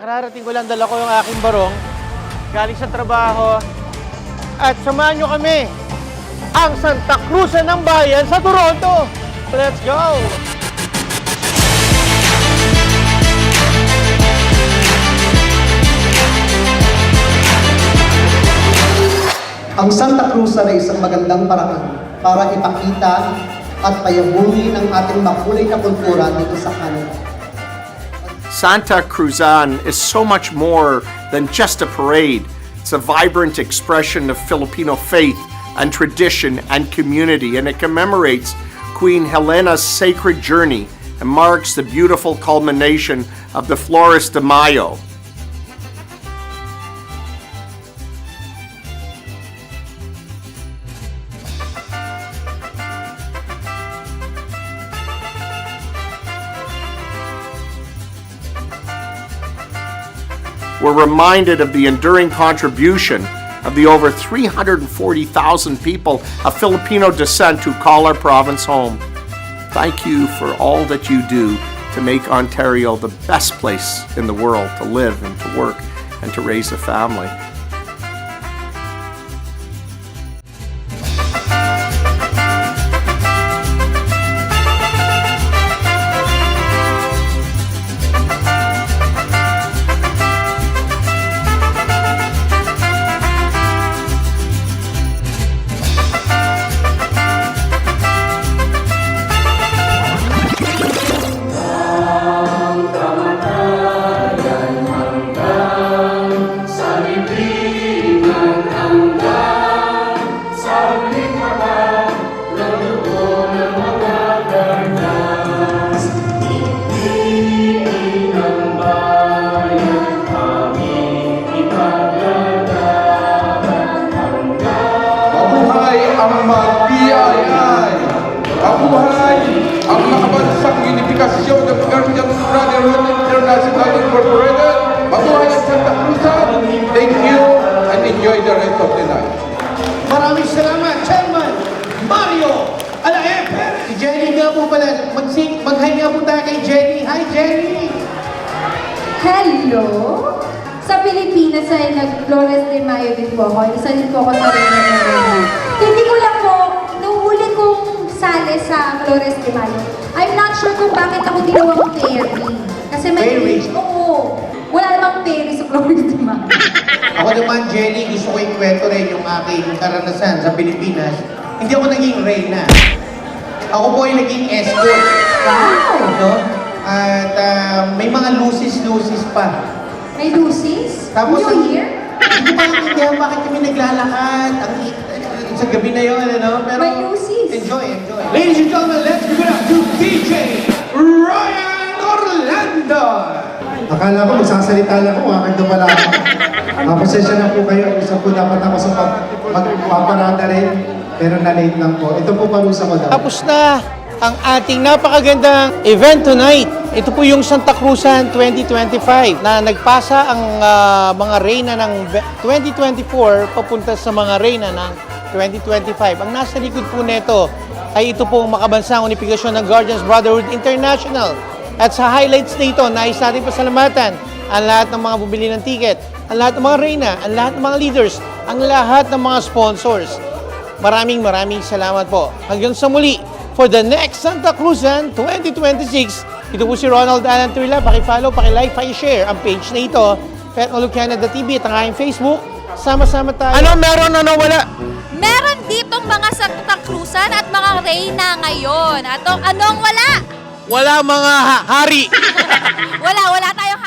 Kararating ko lang dala ko yung aking barong. Galing sa trabaho. At samahan nyo kami. Ang Santa Cruz ng Bayan sa Toronto. Let's go! Ang Santa Cruz ay isang magandang paraan para ipakita at payabungin ang ating makulay na kultura dito sa Canada. Santa Cruzan is so much more than just a parade. It's a vibrant expression of Filipino faith and tradition and community, and it commemorates Queen Helena's sacred journey and marks the beautiful culmination of the Flores de Mayo. We're reminded of the enduring contribution of the over 340,000 people of Filipino descent who call our province home. Thank you for all that you do to make Ontario the best place in the world to live and to work and to raise a family. Mabuhay ang nakabansang unifikasyon ng Guardian Brotherhood International Incorporated! Mabuhay ang Santa Cruzan! Thank you and enjoy the rest of the night. Maraming salamat, Chairman Mario Alae Perez. Si Jenny nga po pala. Mag-sing, mag-hi nga po tayo kay Jenny. Hi, Jenny! Hello! Sa Pilipinas ay nag-Flores de Mayo din po ako. Isa din po ako sa Reyna de Reyna. Hindi ko lang po, nung huli kong sali sa Flores de Mayo, I'm not sure kung bakit ako ginawang fairy. Kasi may... Fairy? Oo. Wala namang fairy sa Flores de Mayo. Ako naman, Jenny, gusto ko ikwento rin yung aking karanasan sa Pilipinas. Hindi ako naging reyna. Ako po ay naging escort. Wow! No? At ah, may mga lusis-lusis pa. May Lucy's? Tapos, New Year? Hindi ko maintindihan bakit kami naglalakad. Ang, sa gabi na yun, ano? Pero, May lusis. enjoy, enjoy. Ladies and gentlemen, let's give it up to DJ Ryan Orlando! Akala ko magsasalita lang ako, akin pala ako. Ah, pasensya na po kayo, isa po dapat ako sa pag, magpaparada rin, pero na-late lang po. Ito po parusa ko daw. Tapos na ang ating napakagandang event tonight. Ito po yung Santa Cruzan 2025 na nagpasa ang ah, mga reyna ng be- 2024 papunta sa mga reyna ng 2025. Ang nasa likod po nito ay ito pong makabansang unifikasyon ng Guardians Brotherhood International. At sa highlights nito, nais natin pasalamatan ang lahat ng mga bumili ng ticket, ang lahat ng mga reyna, ang lahat ng mga leaders, ang lahat ng mga sponsors. Maraming maraming salamat po. Hanggang sa muli, for the next Santa Cruzan 2026, ito po si Ronald Alan Tuila. Paki-follow, paki-like, paki-share ang page na ito. Petro Canada TV at ang aking Facebook. Sama-sama tayo. Ano meron, ano wala? Ditong mga Santa Cruzan at mga Reyna ngayon. At anong wala? Wala mga ha- hari. Wala, wala tayong